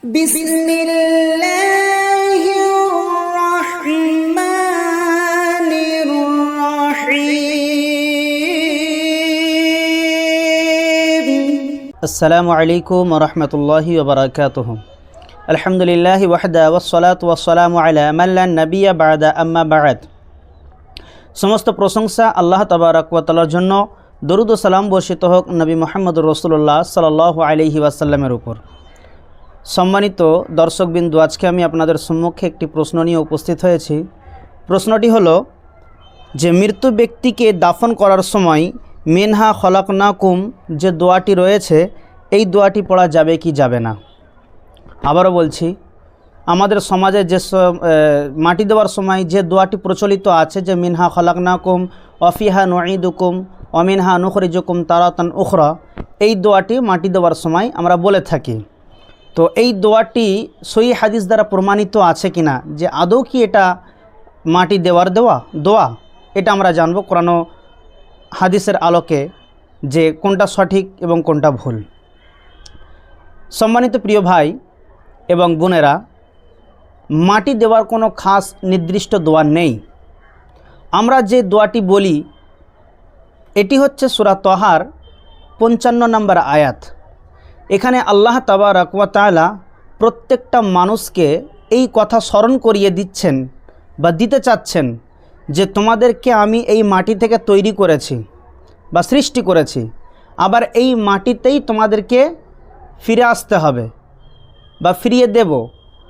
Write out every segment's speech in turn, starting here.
بسم الله الرحمن الرحيم السلام عليكم ورحمة الله وبركاته الحمد لله وحده والصلاة والسلام على من لا نبي بعد أما بعد সমস্ত প্রশংসা আল্লাহ তাবারাকালার জন্য দরুদ ও সালাম বর্ষিত হোক নবী মোহাম্মদ রসুল্লাহ সাল্লাহ আলহি ওয়াসাল্লামের উপর সম্মানিত দর্শকবিন্দু, আজকে আমি আপনাদের সম্মুখে একটি প্রশ্ন নিয়ে উপস্থিত হয়েছি। প্রশ্নটি হলো, যে মৃত্যু ব্যক্তিকে দাফন করার সময় মিনহা খলাকনাকুম যে দোয়াটি রয়েছে, এই দোয়াটি পড়া যাবে কি যাবে না? আবারও বলছি, আমাদের সমাজে যে মাটি দেওয়ার সময় যে দোয়াটি প্রচলিত আছে, যে মিনহা খলাকনাকুম, অফিহা নঈদুকুম, অমিনহা নুখরিজুকুম তারাতান উখরা, এই দোয়াটি মাটি দেওয়ার সময় আমরা বলে থাকি। তো এই দোয়াটি সই হাদিস দ্বারা প্রমাণিত আছে কিনা? যে আদৌ কি এটা মাটি দেওয়ার দেওয়া? দোয়া? এটা আমরা জানব কোরআন হাদিসের আলোকে যে কোনটা সঠিক এবং কোনটা ভুল। সম্মানিত প্রিয় ভাই এবং বোনেরা, মাটি দেওয়ার কোনো খাস নির্দিষ্ট দোয়া নেই। আমরা যে দোয়াটি বলি, এটি হচ্ছে সুরা তহার পঞ্চান্ন নম্বর আয়াত। এখানে আল্লাহ তাবা তাআলা প্রত্যেকটা মানুষকে এই কথা স্মরণ করিয়ে দিচ্ছেন বা দিতে চাচ্ছেন যে তোমাদেরকে আমি এই মাটি থেকে তৈরি করেছি বা সৃষ্টি করেছি আবার এই মাটিতেই তোমাদেরকে ফিরে আসতে হবে বা ফিরিয়ে দেব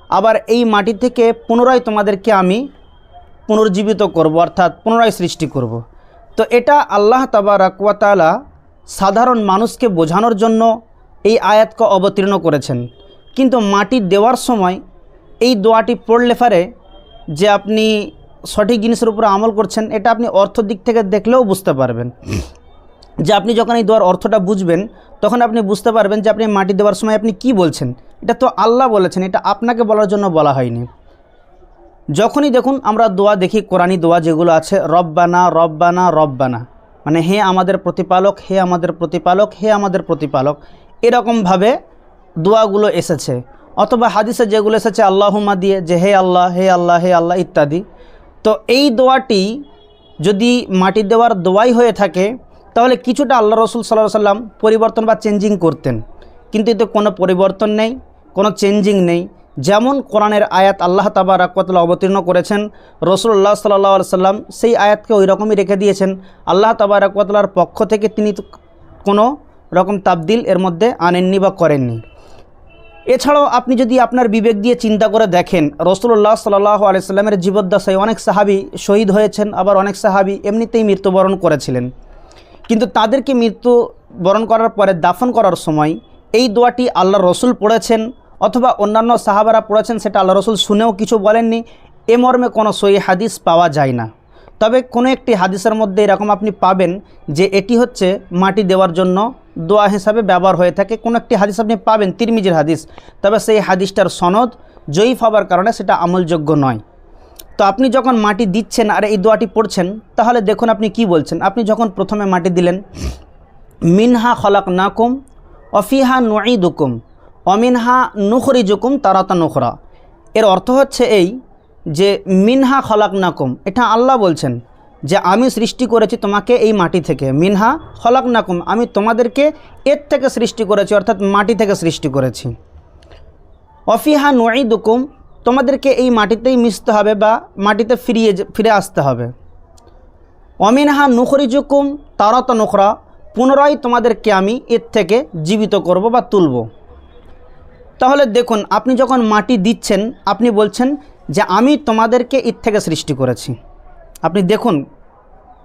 আবার এই মাটি থেকে পুনরায় তোমাদেরকে আমি পুনর্জীবিত করব, অর্থাৎ পুনরায় সৃষ্টি করব। তো এটা আল্লাহ তাবা রাকুয়াতালা সাধারণ মানুষকে বোঝানোর জন্য এই আয়াতকে অবতীর্ণ করেছেন। কিন্তু মাটি দেওয়ার সময় এই দোয়াটি পড়লে পারে যে আপনি সঠিক জিনিসের উপরে আমল করছেন এটা আপনি অর্থ দিক থেকে দেখলেও বুঝতে পারবেন। যে আপনি যখন এই দোয়ার অর্থটা বুঝবেন তখন আপনি বুঝতে পারবেন যে আপনি মাটি দেওয়ার সময় আপনি কি বলছেন। এটা তো আল্লাহ বলেছেন এটা আপনাকে বলার জন্য বলা হয়নি। যখনই দেখুন আমরা দোয়া দেখি কোরআনি দোয়া যেগুলো আছে রব্বানা রব্বানা রব্বানা। মানে হে আমাদের প্রতিপালক হে আমাদের প্রতিপালক হে আমাদের প্রতিপালক। এরকমভাবে দোয়াগুলো এসেছে। অথবা হাদিসে যেগুলো এসেছে আল্লাহুমা দিয়ে যে, হে আল্লাহ হে আল্লাহ হে আল্লাহ ইত্যাদি। তো এই দোয়াটি যদি মাটি দেওয়ার দোয়াই হয়ে থাকে, তাহলে কিছুটা আল্লাহ রসুল সাল্লাহ সাল্লাম পরিবর্তন বা চেঞ্জিং করতেন। কিন্তু এতে কোনো পরিবর্তন নেই, কোনো চেঞ্জিং নেই। যেমন কোরআনের আয়াত আল্লাহ তাবা রাকতলা অবতীর্ণ করেছেন, রসুল্লাহ সাল্লাহ সাল্লাম সেই আয়াতকে ওই রকমই রেখে দিয়েছেন। আল্লাহ তাবা রাকতলার পক্ষ থেকে তিনি কোনো রকম তাবদিল এর মধ্যে আনেননি বা করেননি। এছাড়াও আপনি যদি আপনার বিবেক দিয়ে চিন্তা করে দেখেন রসুল্লাহ সাল্লাহ আলাইস্লামের জীবদ্দশায় অনেক সাহাবি শহীদ হয়েছেন, আবার অনেক সাহাবি এমনিতেই মৃত্যুবরণ করেছিলেন। কিন্তু তাদেরকে মৃত্যু বরণ করার পরে দাফন করার সময় এই দোয়াটি আল্লাহ রসুল পড়েছেন অথবা অন্যান্য সাহাবারা পড়েছেন সেটা আল্লাহ রসুল শুনেও কিছু বলেননি। এ মর্মে কোনো সই হাদিস পাওয়া যায় না। তবে কোনো একটি হাদিসের মধ্যে এরকম আপনি পাবেন যে এটি হচ্ছে মাটি দেওয়ার জন্য দোয়া হিসাবে ব্যবহার হয়ে থাকে। কোনো একটি হাদিস আপনি পাবেন, তিরমিজির হাদিস। তবে সেই হাদিসটার সনদ জয়ীফ হবার কারণে সেটা আমলযোগ্য নয়। তো আপনি যখন মাটি দিচ্ছেন আর এই দোয়াটি পড়ছেন, তাহলে দেখুন আপনি কি বলছেন। আপনি যখন প্রথমে মাটি দিলেন, মিনহা খলাক নাকুম অফিহা নুঈদুকুম, অমিনহা নুখরিজুকুম তারাতা নুখরা এর অর্থ হচ্ছে এই যে মিনহা খলাক নাকুম এটা আল্লাহ বলছেন। যে আমি সৃষ্টি করেছি তোমাকে এই মাটি থেকে। মিনহা হলাক নাকুম আমি তোমাদেরকে এর থেকে সৃষ্টি করেছি, অর্থাৎ মাটি থেকে সৃষ্টি করেছি। অফিহা নুঈদুকুম, তোমাদেরকে এই মাটিতেই মিশতে হবে বা মাটিতে ফিরিয়ে ফিরে আসতে হবে। অমিনহা নুখরি নুখরিজুকুম, তারত নুখরা, পুনরায় তোমাদেরকে আমি এর থেকে জীবিত করব বা তুলব। তাহলে দেখুন, আপনি যখন মাটি দিচ্ছেন, আপনি বলছেন যে আমি তোমাদেরকে এর থেকে সৃষ্টি করেছি। আপনি দেখুন,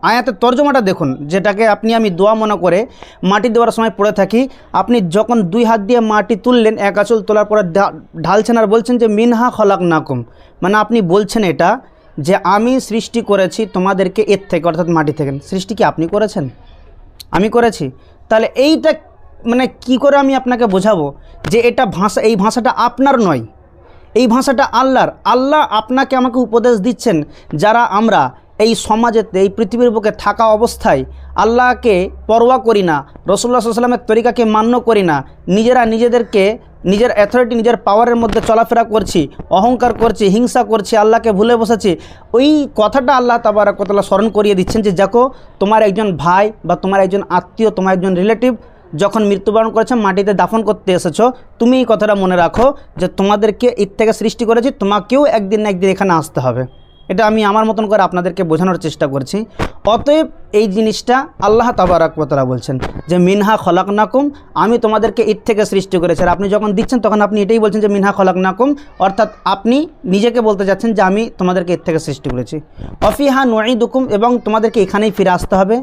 আয়াতের তর্জমাটা দেখুন, যেটাকে আপনি আমি দোয়া মনে করে মাটি দেওয়ার সময় পড়ে থাকি। আপনি যখন দুই হাত দিয়ে মাটি তুললেন, এক আঁচল তোলার পরে ঢালছেন আর বলছেন যে, মিনহা খলাক নাকুম মানে আপনি বলছেন এটা যে, আমি সৃষ্টি করেছি তোমাদেরকে এর থেকে, অর্থাৎ মাটি থেকে। সৃষ্টি কি আপনি করেছেন? আমি করেছি। তাহলে এইটা মানে কি করে আমি আপনাকে বোঝাবো যে, এটা ভাষা, এই ভাষাটা আপনার নয়। এই ভাষাটা আল্লাহর। আল্লাহ আপনাকে আমাকে উপদেশ দিচ্ছেন, যারা আমরা এই সমাজেতে, এই পৃথিবীর বুকে থাকা অবস্থায় আল্লাহকে পরোয়া করি না রসুল্লাহ সাল্লামের তরিকাকে মান্য করি না, নিজেরা নিজেদেরকে, নিজের অ্যাথরিটি নিজের পাওয়ারের মধ্যে চলাফেরা করছি, অহংকার করছি, হিংসা করছি, আল্লাহকে ভুলে বসেছি, ওই কথাটা আল্লাহ তাবারাকতলা স্মরণ করিয়ে দিচ্ছেন যে, দেখো, তোমার একজন ভাই বা তোমার একজন আত্মীয়, তোমার একজন রিলেটিভ যখন মৃত্যুবরণ করেছে, মাটিতে দাফন করতে এসেছ, তুমি এই কথাটা মনে রাখো যে, তোমাদেরকে এর থেকে সৃষ্টি করেছি, তোমাকেও একদিন না একদিন এখানে আসতে হবে। এটা আমি আমার মতন করে আপনাদেরকে বোঝানোর চেষ্টা করছি। অতএব এই জিনিসটা আল্লাহ তাবারাকতলা বলছেন যে, মিনহা খলাক নাকুম আমি তোমাদেরকে এর থেকে সৃষ্টি করেছি। আর আপনি যখন দিচ্ছেন, তখন আপনি এটাই বলছেন যে, মিনহা খলাক নাকুম অর্থাৎ আপনি নিজেকে বলতে যাচ্ছেন যে, আমি তোমাদেরকে এর থেকে সৃষ্টি করেছি। অফিহা নুকুম এবং তোমাদেরকে এখানেই ফিরে আসতে হবে।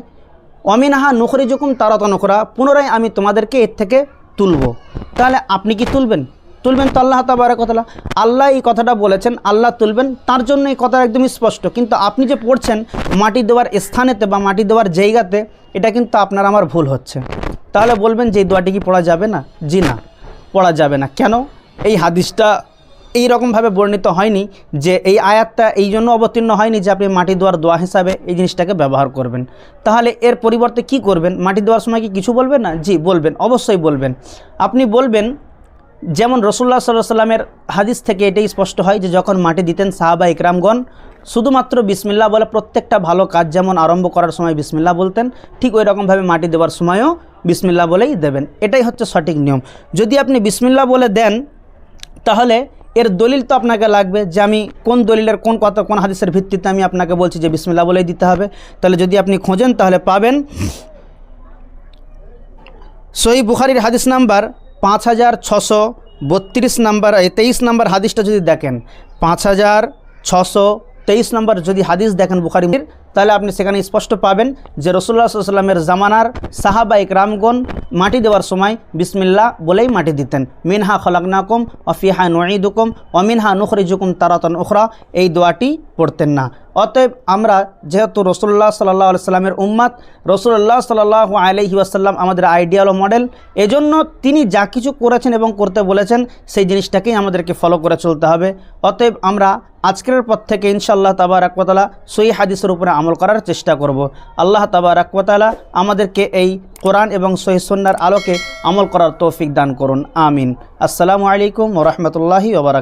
অমিনাহা নুখরি জুকুম তারত নখরা পুনরায় আমি তোমাদেরকে এর থেকে তুলব। তাহলে আপনি কি তুলবেন? তুলবেন তো আল্লাহ তাবারকতলা। আল্লাহ এই কথাটা বলেছেন, আল্লাহ তুলবেন, তার জন্য এই কথা একদমই স্পষ্ট। কিন্তু আপনি যে পড়ছেন মাটি দেওয়ার স্থানেতে বা মাটি দেওয়ার জায়গাতে, এটা কিন্তু আপনার আমার ভুল হচ্ছে। তাহলে বলবেন যে এই দোয়াটি কি পড়া যাবে না? জি না, পড়া যাবে না। কেন? এই হাদিসটা এই রকমভাবে বর্ণিত হয়নি যে এই আয়াতটা এই জন্য অবতীর্ণ হয়নি যে আপনি মাটি দেওয়ার দোয়া হিসাবে এই জিনিসটাকে ব্যবহার করবেন। তাহলে এর পরিবর্তে কি করবেন? মাটি দেওয়ার সময় কি কিছু বলবেন না? জি, বলবেন, অবশ্যই বলবেন। আপনি বলবেন যেমন রসুল্লাহ সাল্লাহ সাল্লামের হাদিস থেকে এটাই স্পষ্ট হয় যে যখন মাটি দিতেন সাহাবা ইকরামগণ, শুধুমাত্র বিসমিল্লা বলে প্রত্যেকটা ভালো কাজ যেমন আরম্ভ করার সময় বিসমিল্লা বলতেন, ঠিক ওই রকমভাবে মাটি দেওয়ার সময়ও বিসমিল্লা বলেই দেবেন। এটাই হচ্ছে সঠিক নিয়ম। যদি আপনি বিসমিল্লা বলে দেন, তাহলে এর দলিল তো আপনাকে লাগবে যে আমি কোন দলিলের কোন কথা, কোন হাদিসের ভিত্তিতে আমি আপনাকে বলছি যে বিসমিল্লা বলেই দিতে হবে। তাহলে যদি আপনি খোঁজেন, তাহলে পাবেন সহি বুখারির হাদিস নাম্বার পাঁচ হাজার ছশো বত্রিশ নাম্বার তেইশ নাম্বার হাদিসটা যদি দেখেন, পাঁচ হাজার ছশো তেইশ নাম্বার যদি হাদিস দেখেন বুখারির তাহলে আপনি সেখানে স্পষ্ট পাবেন যে রসুল্লাহ সাল্লামের জামানার সাহাবা ইকরামগণ মাটি দেওয়ার সময় বিসমিল্লা বলেই মাটি দিতেন। মিনহা খলাকনাকুম অফিহা নুঈদুকুম অমিনহা নুখরিজুকুম তারাতন উখরা। এই দোয়াটি পড়তেন না। অতএব আমরা যেহেতু রসুল্লাহ সাল্লাহ সাল্লামের উম্মাদ রসুল্লাহ সাল্লাহ আলহি আসাল্লাম আমাদের আইডিয়াল ও মডেল, এজন্য তিনি যা কিছু করেছেন এবং করতে বলেছেন সেই জিনিসটাকেই আমাদেরকে ফলো করে চলতে হবে। অতএব আমরা আজকের পর থেকে ইনশাআল্লাহ তাবার আকবতালা সই হাদিসের উপরে আমল করার চেষ্টা করব। আল্লাহ তাবা রাকবতালা আমাদেরকে এই কোরআন এবং সহিসন্নার আলোকে আমল করার তৌফিক দান করুন। আমিন। আসসালামু আলাইকুম ওরহমতুল্লাহি ওবরাক